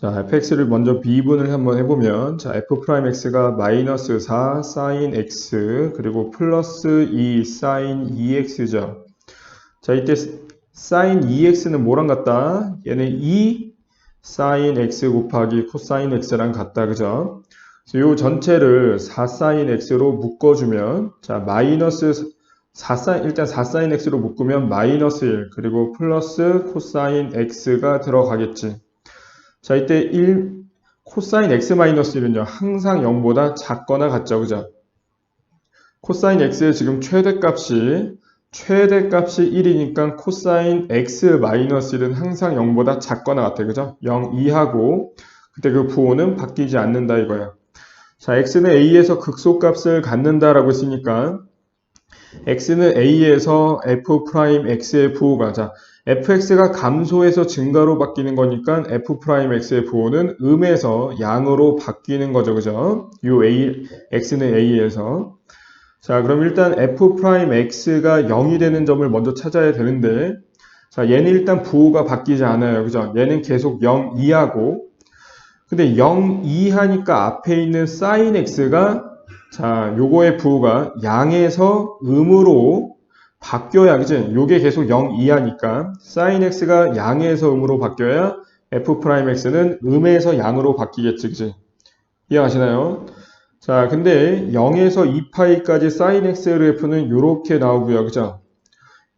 자, fx를 먼저 미분을 한번 해보면, 자, f 프라임 x가 마이너스 4 사인 x, 그리고 플러스 2 사인 2x죠. 자, 이때 사인 2x는 뭐랑 같다? 얘는 2 사인 x 곱하기 코사인 x랑 같다, 그죠? 그래서 요 전체를 4 사인 x로 묶어주면, 자, 마이너스 4 사인, 일단 4 사인 x로 묶으면 마이너스 1, 그리고 플러스 코사인 x가 들어가겠지. 자, 이때 1, 코사인 x 마이너스 1은요, 항상 0보다 작거나 같죠, 그죠? 코사인 x의 지금 최대값이, 최대값이 1이니까 코사인 x 마이너스 1은 항상 0보다 작거나 같아, 그죠? 0 이하고, 그때 그 부호는 바뀌지 않는다 이거야. 자, x는 a에서 극소값을 갖는다라고 했으니까, x는 a에서 f 프라임 x의 부호가, 자, fx가 감소해서 증가로 바뀌는 거니까 f 프라임 x의 부호는 음에서 양으로 바뀌는 거죠. 그죠? 요 a, x는 a에서. 자, 그럼 일단 f 프라임 x가 0이 되는 점을 먼저 찾아야 되는데, 자, 얘는 일단 부호가 바뀌지 않아요. 그죠? 얘는 계속 0 이하고, 근데 0 이하니까 앞에 있는 sin x가, 자, 요거의 부호가 양에서 음으로 바뀌어야 그지? 요게 계속 0 이하니까 sin x가 양에서 음으로 바뀌어야 f 프라임 x는 음에서 양으로 바뀌겠지 그지? 이해하시나요? 자 근데 0에서 2파이까지 sin xRF는 요렇게 나오고요 그죠?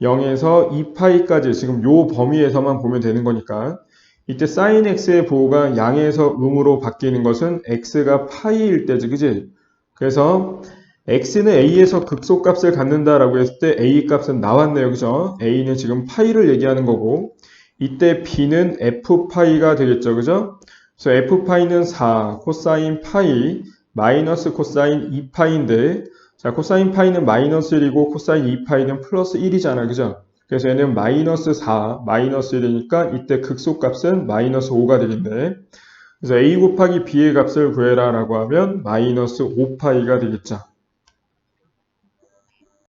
0에서 2파이까지 지금 요 범위에서만 보면 되는 거니까 이때 sin x의 부호가 양에서 음으로 바뀌는 것은 x가 파이일 때지 그지? 그래서 x는 a에서 극소값을 갖는다라고 했을 때 a 값은 나왔네요. 그죠? a는 지금 파이를 얘기하는 거고 이때 b는 f파이가 되겠죠. 그죠? 그래서 f파이는 4 코사인 파이 마이너스 코사인 2 파이인데 자 코사인 파이는 마이너스 1이고 코사인 2 파이는 플러스 1이잖아. 그죠? 그래서 얘는 마이너스 4 마이너스 1이니까 이때 극소값은 마이너스 5가 되겠네. 그래서 a 곱하기 b의 값을 구해라 라고 하면 마이너스 5파이가 되겠죠.